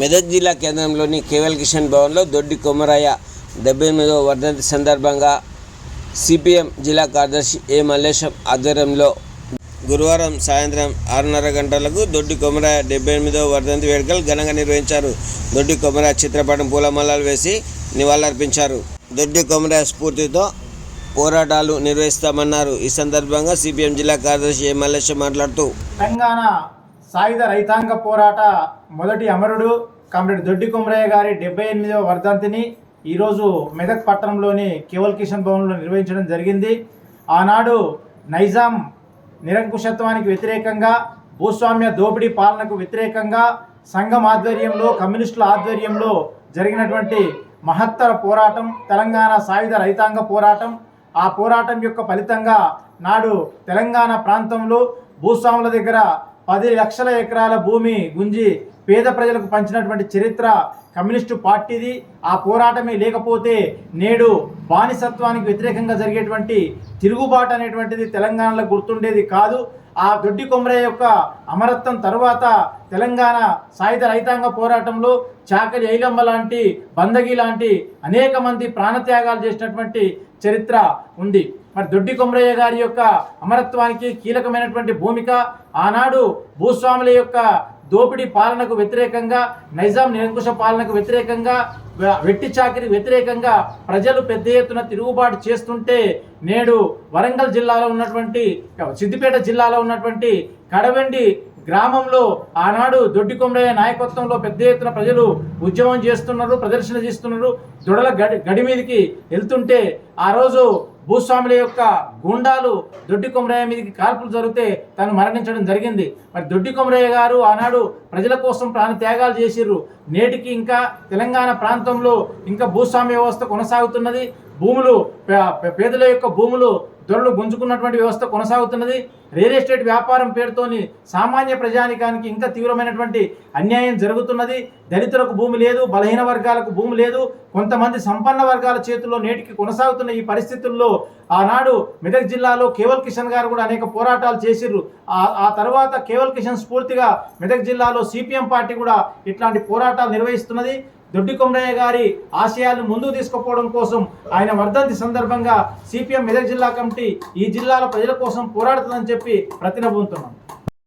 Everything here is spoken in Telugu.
మెదక్ జిల్లా కేంద్రంలోని కేవల్ కిషన్ భవన్లో దొడ్డి కొమరయ్య డెబ్బై ఎనిమిదవ వర్ధంతి సందర్భంగా సిపిఎం జిల్లా కార్యదర్శి ఏ మల్లేశం ఆధ్వర్యంలో గురువారం సాయంత్రం ఆరున్నర గంటలకు దొడ్డి కొమరయ్య డెబ్బై ఎనిమిదవ వర్ధంతి వేడుకలు ఘనంగా నిర్వహించారు. దొడ్డి కొమరయ్య చిత్రపటం పూలమాలలు వేసి నివాళులర్పించారు. దొడ్డి కొమరయ్య స్ఫూర్తితో పోరాటాలు నిర్వహిస్తామన్నారు. ఈ సందర్భంగా సిపిఎం జిల్లా కార్యదర్శి ఏ మల్లేశం మాట్లాడుతూ తెలంగాణ సాయుధ రైతాంగ పోరాట మొదటి అమరుడు కామ్రేడ్ దొడ్డి కుమరయ్య గారి డెబ్బై ఎనిమిదవ వర్ధంతిని ఈరోజు మెదక్ పట్టణంలోని కేవల్ కిషన్ భవన్లో నిర్వహించడం జరిగింది. ఆనాడు నైజాం నిరంకుశత్వానికి వ్యతిరేకంగా భూస్వామ్య దోపిడీ పాలనకు వ్యతిరేకంగా సంఘం ఆధ్వర్యంలో కమ్యూనిస్టుల ఆధ్వర్యంలో జరిగినటువంటి మహత్తర పోరాటం తెలంగాణ సాయుధ రైతాంగ పోరాటం. ఆ పోరాటం యొక్క ఫలితంగా నాడు తెలంగాణ ప్రాంతంలో భూస్వాముల దగ్గర పది లక్షల ఎకరాల భూమి గుంజి పేద ప్రజలకు పంచినటువంటి చరిత్ర కమ్యూనిస్టు పార్టీది. ఆ పోరాటమే లేకపోతే నేడు బానిసత్వానికి వ్యతిరేకంగా జరిగేటువంటి తిరుగుబాటు అనేటువంటిది తెలంగాణలో గుర్తుండేది కాదు. ఆ దొడ్డి కొమరయ్య యొక్క అమరత్వం తరువాత తెలంగాణ సాయుధ రైతాంగ పోరాటంలో చాకలి ఐలమ్మ లాంటి బందగి లాంటి అనేక మంది ప్రాణత్యాగాలు చేసినటువంటి చరిత్ర ఉంది. మరి దొడ్డి కొమరయ్య గారి యొక్క అమరత్వానికి కీలకమైనటువంటి భూమిక. ఆనాడు భూస్వాముల యొక్క దోపిడీ పాలనకు వ్యతిరేకంగా నైజాం నిరంకుశ పాలనకు వ్యతిరేకంగా వెట్టి చాకిరి వ్యతిరేకంగా ప్రజలు పెద్ద ఎత్తున తిరుగుబాటు చేస్తుంటే నేడు వరంగల్ జిల్లాలో ఉన్నటువంటి సిద్దిపేట జిల్లాలో ఉన్నటువంటి కడవెండి గ్రామంలో ఆనాడు దొడ్డి కొమరయ్య నాయకత్వంలో పెద్ద ఎత్తున ప్రజలు ఉద్యమం చేస్తున్నారు ప్రదర్శన చేస్తున్నారు. దొడల గడి గడి మీదకి వెళ్తుంటే ఆ రోజు భూస్వాముల యొక్క గుండాలు దొడ్డి కొమరయ్య మీదకి కాల్పులు జరిగితే తను మరణించడం జరిగింది. మరి దొడ్డి కొమరయ్య గారు ఆనాడు ప్రజల కోసం ప్రాణ త్యాగాలు చేసిర్రు. నేటికి ఇంకా తెలంగాణ ప్రాంతంలో ఇంకా భూస్వామ్య వ్యవస్థ కొనసాగుతున్నది. భూములు పే- పేదల యొక్క భూములు దొరలు గుంజుకున్నటువంటి వ్యవస్థ కొనసాగుతున్నది. రియల్ ఎస్టేట్ వ్యాపారం పేరుతోని సామాన్య ప్రజానికానికి ఇంకా తీవ్రమైనటువంటి అన్యాయం జరుగుతున్నది. దళితులకు భూమి లేదు బలహీన వర్గాలకు భూమి లేదు. కొంతమంది సంపన్న వర్గాల చేతుల్లో నేటికి కొనసాగుతున్న ఈ పరిస్థితుల్లో ఆనాడు మెదక్ జిల్లాలో కేవల్ కిషన్ గారు కూడా అనేక పోరాటాలు చేసిర్రు. ఆ- ఆ తర్వాత కేవల్ కిషన్ స్ఫూర్తిగా మెదక్ జిల్లాలో సిపిఎం పార్టీ కూడా ఇట్లాంటి పోరాటాలు నిర్వహిస్తున్నది. దొడ్డి కొమరయ్య గారి ఆశయాలు ముందుకు తీసుకుపోవడం కోసం ఆయన వర్ధంతి సందర్భంగా సిపిఎం మెదక్ జిల్లా కమిటీ ఈ జిల్లాల ప్రజల కోసం పోరాడుతుందని చెప్పి ప్రతినబుతున్నాం.